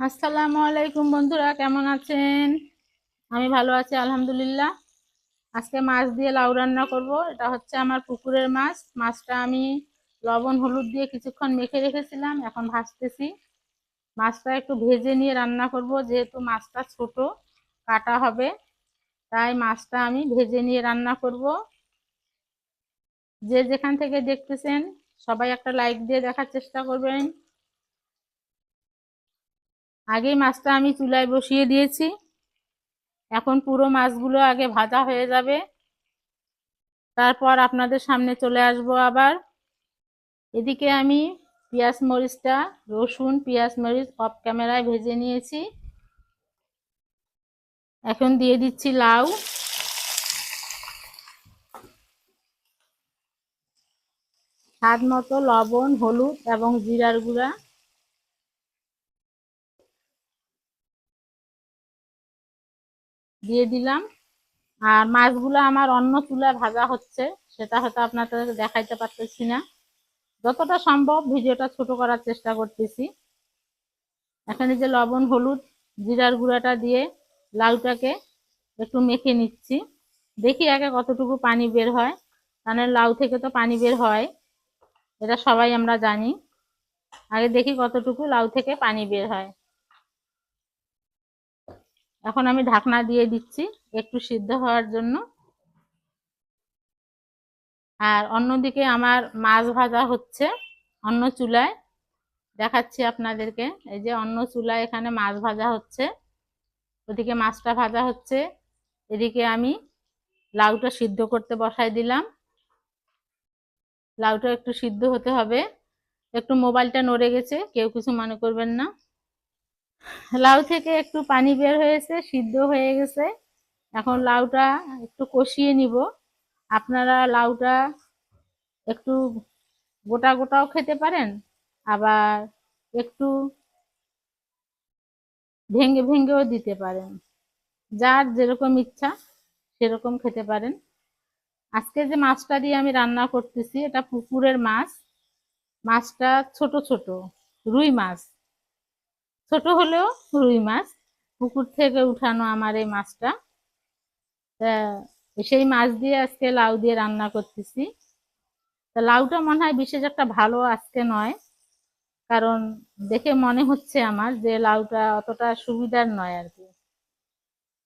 আসসালামু আলাইকুম বন্ধুরা, কেমন আছেন? আমি ভালো আছি, আলহামদুলিল্লাহ। আজকে মাছ দিয়ে লাউ রান্না করব। এটা হচ্ছে আমার পুকুরের মাছ। মাছটা আমি লবণ, হলুদ দিয়ে কিছুক্ষণ মেখে রেখেছিলাম, এখন ভাজতেছি। মাছটা একটু ভেজে নিয়ে রান্না করব, যেহেতু মাছটা ছোট, কাটা হবে। তাই মাছটা আমি ভেজে নিয়ে রান্না করব। যে যেখান থেকে দেখতেছেন, সবাই একটা লাইক দিয়ে দেখার চেষ্টা করবেন। আগেই মাছটা আমি চুলায় বসিয়ে দিয়েছি। এখন পুরো মাছগুলো আগে ভাজা হয়ে যাবে। তারপর আপনাদের সামনে চলে আসব আবার। এদিকে আমি পেঁয়াজ মরিচটা, রসুন, পেঁয়াজ মরিচ অফ ক্যামেরায় ভেজে নিয়েছি। এখন দিয়ে দিচ্ছি লাউ। স্বাদ মতো লবণ, হলুদ এবং জিরার গুঁড়া। দিয়ে দিলাম। আর মাছগুলো আমার অন্য চুলায় ভাজা হচ্ছে, সেটা হয়তো আপনাদের দেখাইতে পারতেছি না। যতটা সম্ভব ভিডিওটা ছোট করার চেষ্টা করতেছি। এখানে যে লবণ, হলুদ, জিরার গুঁড়াটা দিয়ে লাউটাকে একটু মেখে নিচ্ছি। দেখি আগে কতটুকু পানি বের হয়। কারণ লাউ থেকে তো পানি বের হয়, এটা সবাই আমরা জানি। আগে দেখি কতটুকু লাউ থেকে পানি বের হয়। এখন আমি ঢাকনা দিয়ে দিচ্ছি একটু সিদ্ধ হওয়ার জন্য। আর অন্যদিকে আমার মাছ ভাজা হচ্ছে অন্য চুলায়। দেখাচ্ছি আপনাদেরকে, এই যে অন্য চুলায় এখানে মাছ ভাজা হচ্ছে। ওদিকে মাছটা ভাজা হচ্ছে। এদিকে আমি লাউটা সিদ্ধ করতে বসাই দিলাম। লাউটা একটু সিদ্ধ হতে হবে। একটু মোবাইলটা নড়ে গেছে, কেউ কিছু মনে করবেন না। লাউ থেকে একটু পানি বের হয়েছে, সিদ্ধ হয়ে গেছে। এখন লাউটা একটু কষিয়ে নিব। আপনারা লাউটা একটু গোটা গোটাও খেতে পারেন, আবার একটু ভেঙে ভেঙেও দিতে পারেন। যার যেরকম ইচ্ছা সেরকম খেতে পারেন। আজকে যে মাছটা দিয়ে আমি রান্না করতেছি, এটা পুকুরের মাছ। মাছটা ছোট ছোট, রুই মাছ। ছোট হলেও রুই মাছ, পুকুর থেকে উঠানো আমার এই মাছটা। সেই মাছ দিয়ে আজকে লাউ দিয়ে রান্না করতেছি। তা লাউটা মনে হয় বিশেষ একটা ভালো আজকে নয়, কারণ দেখে মনে হচ্ছে আমার যে লাউটা অতটা সুবিধার নয় আর কি।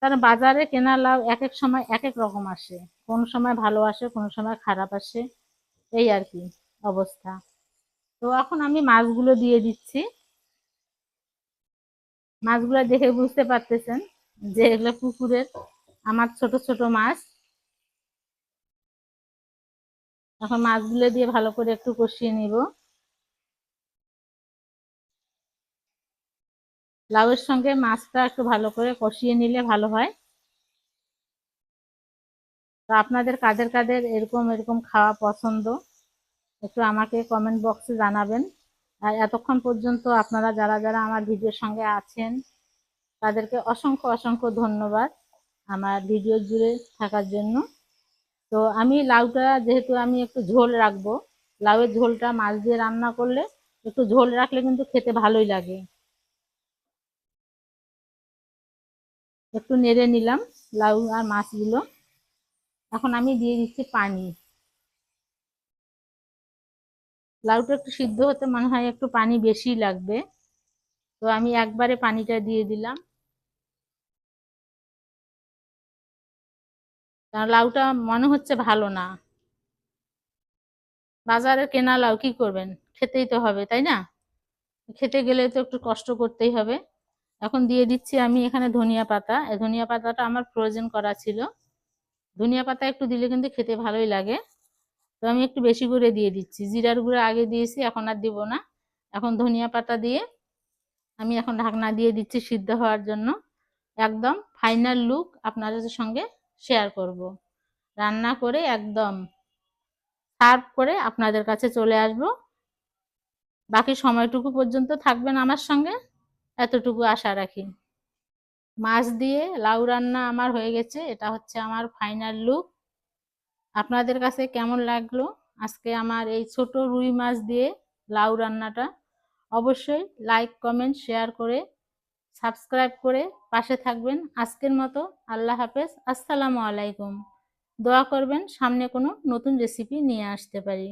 কারণ বাজারে কেনা লাউ এক এক সময় এক এক রকম আসে। কোন সময় ভালো আসে, কোন সময় খারাপ আসে, এই আর কি অবস্থা। তো এখন আমি মাছগুলো দিয়ে দিচ্ছি। মাছগুলো দেখে বুঝতে পারতেছেন যে এগুলো পুকুরের আমার ছোট ছোট মাছ। এখন মাছগুলো দিয়ে ভালো করে একটু কষিয়ে নিব। লাউয়ের সঙ্গে মাছটা একটু ভালো করে কষিয়ে নিলে ভালো হয়। তো আপনাদের কাদের কাদের এরকম এরকম খাওয়া পছন্দ, একটু আমাকে কমেন্ট বক্সে জানাবেন। আর এতক্ষণ পর্যন্ত আপনারা যারা যারা আমার ভিডিওর সঙ্গে আছেন, তাদেরকে অসংখ্য অসংখ্য ধন্যবাদ আমার ভিডিও জুড়ে থাকার জন্য। তো আমি লাউটা, যেহেতু আমি একটু ঝোল রাখব, লাউয়ের ঝোলটা মাছ দিয়ে রান্না করলে একটু ঝোল রাখলে কিন্তু খেতে ভালোই লাগে। একটু নেড়ে নিলাম লাউ আর মাছগুলো। এখন আমি দিয়ে দিচ্ছি পানি। লাউটা একটু সিদ্ধ হতে মনে হয় একটু পানি বেশি লাগবে। তো আমি একবারে পানিটা দিয়ে দিলাম। লাউটা মনে হচ্ছে ভালো না। বাজারে কেনা লাউ কি করবেন? খেতেই তো হবে, তাই না? খেতে গেলে তো একটু কষ্ট করতেই হবে। এখন দিয়ে দিচ্ছি আমি এখানে ধনিয়া পাতা। ধনিয়া পাতাটা আমার প্রয়োজন করা ছিল। ধনিয়া পাতা একটু দিলে কিন্তু খেতে ভালোই লাগে। তো আমি একটু বেশি করে দিয়ে দিচ্ছি। জিরার গুঁড়ো আগে দিয়েছি, এখন আর দিব না। এখন ধনিয়া পাতা দিয়ে আমি এখন ঢাকনা দিয়ে দিচ্ছি সিদ্ধ হওয়ার জন্য। একদম ফাইনাল লুক আপনাদের সঙ্গে শেয়ার করব। রান্না করে একদম সার্ভ করে আপনাদের কাছে চলে আসব। বাকি সময়টুকু পর্যন্ত থাকবেন আমার সঙ্গে, এতটুকু আশা রাখি। মাছ দিয়ে লাউ রান্না আমার হয়ে গেছে, এটা হচ্ছে আমার ফাইনাল লুক। আপনাদের কাছে কেমন লাগল? আজকে আমার এই ছোট রুই মাছ দিয়ে লাউ রান্নাটা। অবশ্যই লাইক কমেন্ট শেয়ার করে সাবস্ক্রাইব করে পাশে থাকবেন। আজকের মতো আল্লাহ হাফেজ। আসসালামু আলাইকুম। দোয়া করবেন সামনে কোনো নতুন রেসিপি নিয়ে আসতে পারি।